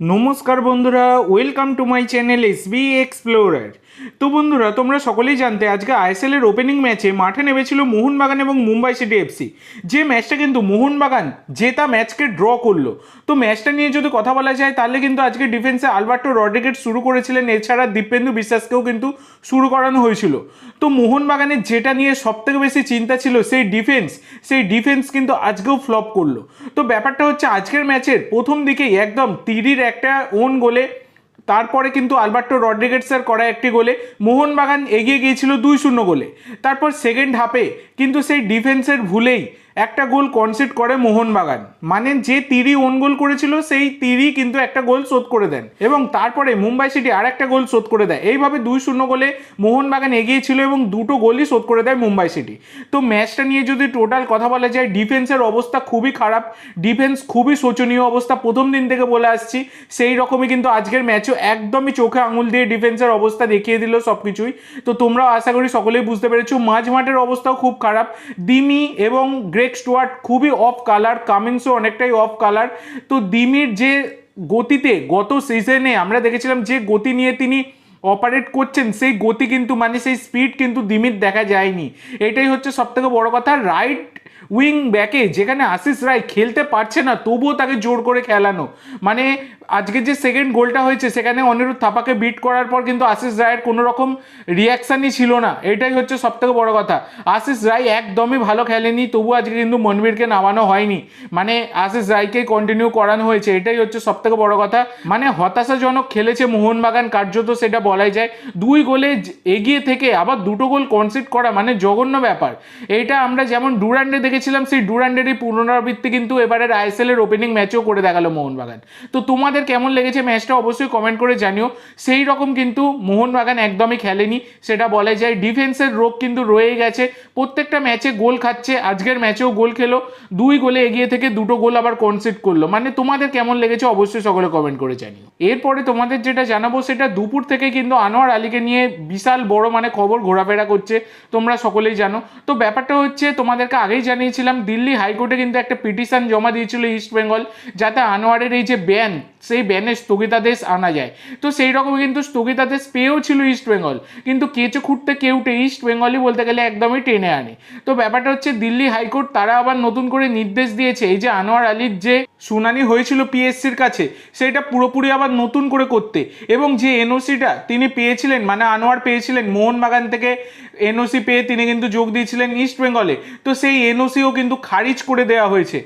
নমস্কার বন্ধুরা welcome to my channel S B explorer তো বন্ধুরা, তোমরা সকলেই জানতে, আজকে আইএসএল এর ওপেনিং ম্যাচে মাঠে নেমেছিল মোহনবাগান এবং মুম্বাই সিটি এফসি যে ম্যাচটা কিন্তু মোহনবাগান জেতা ম্যাচকে ড্র করল। তো ম্যাচটা নিয়ে যদি কথা বলা যায়, তাহলে কিন্তু আজকে ডিফেন্সে আলবার্টো রড্রিগেট শুরু করেছিলেন, এছাড়া দীপেন্দু বিশ্বাসকেও কিন্তু শুরু করানো হয়েছিল। তো মোহনবাগানের যেটা নিয়ে সবথেকে বেশি চিন্তা ছিল, সেই ডিফেন্স সেই ডিফেন্স কিন্তু আজকেও ফ্লপ করল। তো ব্যাপারটা হচ্ছে, আজকের ম্যাচের প্রথম দিকেই একদম তিরির একটা ওন গোলে, তারপরে কিন্তু আলবার্টো রড্রিগেটসের করা একটি গোলে, মোহনবাগান এগিয়ে গিয়েছিল দুই শূন্য গোলে। তারপর সেকেন্ড হাফে কিন্তু সেই ডিফেন্সের ভুলেই একটা গোল কনসিড করে মোহনবাগান। মানে যে তিরি ওন গোল করেছিল, সেই তিরি কিন্তু একটা গোল শোধ করে দেন। এবং তারপরে মুম্বাই সিটি আর একটা গোল শোধ করে দেয়। এইভাবে দুই শূন্য গোলে মোহনবাগান এগিয়ে ছিল এবং দুটো গোলই শোধ করে দেয় মুম্বাই সিটি তো ম্যাচটা নিয়ে যদি টোটাল কথা বলা যায় ডিফেন্সের অবস্থা খুবই খারাপ। ডিফেন্স খুবই শোচনীয় অবস্থা প্রথম দিন থেকে বলে আসছি। সেই রকমই কিন্তু আজকের ম্যাচও একদমই চোখে আঙুল দিয়ে ডিফেন্সের অবস্থা দেখিয়ে দিল সব কিছুই তো তোমরাও আশা করি সকলেই বুঝতে পেরেছ মাঝ মাঠের অবস্থাও খুব খারাপ। দিমি এবং গ্রেক ওয়ার্ড খুবই অফ কালার কামিংসও অনেকটাই অফ কালার তো দিমির যে গতিতে গত সিজনে আমরা দেখেছিলাম যে গতি নিয়ে তিনি অপারেট করছেন, সেই গতি কিন্তু মানে সেই স্পিড কিন্তু দিমির দেখা যায়নি। এটাই হচ্ছে সবথেকে বড় কথা রাইট উইং ব্যাকে যেখানে আশিস রায় খেলতে পারছে না, তবুও তাকে জোর করে খেলানো। মানে আজকে যে সেকেন্ড গোলটা হয়েছে, সেখানে অনিরুদ্ধ থাপাকে বিট করার পর কিন্তু আশিস রায়ের কোনো রকম রিয়াকশানই ছিল না। এটাই হচ্ছে সবথেকে বড় কথা। আশিস রায় একদমই ভালো খেলেনি তবু আজকে কিন্তু মনবীরকে নামানো হয়নি। মানে আশিস রায়কে কন্টিনিউ করানো হয়েছে, এটাই হচ্ছে সবথেকে বড় কথা। মানে হতাশাজনক খেলেছে মোহনবাগান, কার্যত সেটা বলাই যায়। দুই গোলে এগিয়ে থেকে আবার দুটো গোল কনসিড করা মানে জঘন্য ব্যাপার। এইটা আমরা যেমন ডুরান্ডে দেখেছিলাম সেই ডুরান্ডেরই পুনরাবৃত্তি কিন্তু এবারের আইএসএল এর ওপেনিং ম্যাচও করে দেখাল মোহনবাগান। তো তোমাদের কেমন লেগেছে ম্যাচটা অবশ্যই কমেন্ট করে জানিও। সেই রকম কিন্তু মোহনবাগান একদমই খেলেনি, সেটা বলা যায় ডিফেন্সের রোগ কিন্তু রয়েই গেছে। প্রত্যেকটা ম্যাচে গোল খাচ্ছে, আজকের ম্যাচেও গোল খেলো, দুই গোলে এগিয়ে থেকে দুটো গোল আবার কনসিড করল। মানে তোমাদের কেমন লেগেছে অবশ্যই সকলে কমেন্ট করে জানিও। এরপরে তোমাদের যেটা জানাব, সেটা দুপুর থেকে কিন্তু আনোয়ার আলীকে নিয়ে বিশাল বড় মানে খবর ঘোরাফেরা করছে, তোমরা সকলেই জানো। তো ব্যাপারটা হচ্ছে, তোমাদেরকে আগেই জানিয়েছিলাম দিল্লি হাইকোর্টে কিন্তু একটা পিটিশন জমা দিয়েছিল ইস্ট বেঙ্গল যাতে আনোয়ারের এই যে ব্যান, সেই ব্যানের স্থগিতাদেশ আনা যায়। তো সেই রকম কিন্তু স্থগিতাদেশ পেয়েও ছিল ইস্ট বেঙ্গল কিন্তু কেঁচো খুঁটতে কেউটে ইস্ট বেঙ্গলই বলতে গেলে একদমই টেনে আনে। তো ব্যাপারটা হচ্ছে দিল্লি হাইকোর্ট তারা আবার নতুন করে নির্দেশ দিয়েছে, এই যে আনোয়ার আলীর যে শুনানি হয়েছিল পিএসসির কাছে, সেটা পুরোপুরি আবার নতুন করে করতে। এবং যে এনওসিটা তিনি পেয়েছিলেন মানে আনোয়ার পেয়েছিলেন, মোহনবাগান থেকে এনওসি পেয়ে তিনি কিন্তু যোগ দিয়েছিলেন ইস্ট বেঙ্গলে তো সেই এনওসিও কিন্তু খারিজ করে দেওয়া হয়েছে।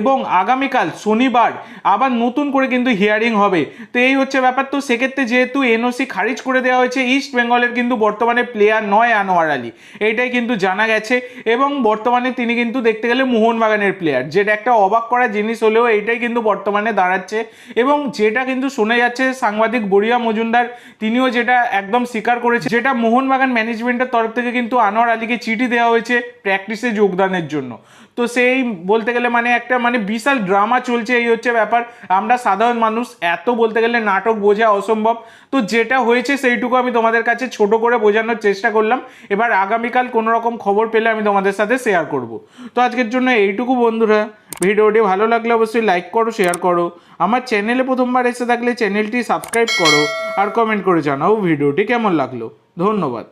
এবং আগামীকাল শনিবার আবার নতুন করে কিন্তু হিয়ারিং হবে। তো এই হচ্ছে ব্যাপার। তো সেক্ষেত্রে যেহেতু এনওসি খারিজ করে দেওয়া হয়েছে, ইস্ট বেঙ্গলের কিন্তু বর্তমানে প্লেয়ার নয় আনোয়ার আলী। এইটাই কিন্তু জানা গেছে। এবং বর্তমানে তিনি কিন্তু দেখতে গেলে মোহনবাগানের প্লেয়ার। যেটা একটা অবাক করা জিনিস হলেও এইটাই কিন্তু বর্তমানে দাঁড়াচ্ছে। এবং যেটা কিন্তু শোনা যাচ্ছে সাংবাদিক বড়িয়া মজুমদার, তিনিও যেটা একদম স্বীকার করেছে, যেটা মোহনবাগান ম্যানেজমেন্টের তরফ থেকে কিন্তু আনোয়ার আলীকে চিঠি দেওয়া হয়েছে প্র্যাকটিসে যোগদানের জন্য। তো সেই বলতে গেলে মানে একটা মানে বিশাল ড্রামা চলছে, এই হচ্ছে ব্যাপার। আমরা সাধারণ মানুষ, এত বলতে গেলে নাটক বোঝা অসম্ভব। তো যেটা হয়েছে সেইটুকু আমি তোমাদের কাছে ছোট করে বোঝানোর চেষ্টা করলাম। এবার আগামীকাল কোনো রকম খবর পেলে আমি তোমাদের সাথে শেয়ার করব। তো আজকের জন্য এইটুকু বন্ধুরা। ভিডিওটি ভালো লাগলে অবশ্যই লাইক করো শেয়ার করো। আমার চ্যানেলে প্রথমবার এসে থাকলে চ্যানেলটি সাবস্ক্রাইব করো। আর কমেন্ট করে জানাও ভিডিওটি কেমন লাগল। ধন্যবাদ।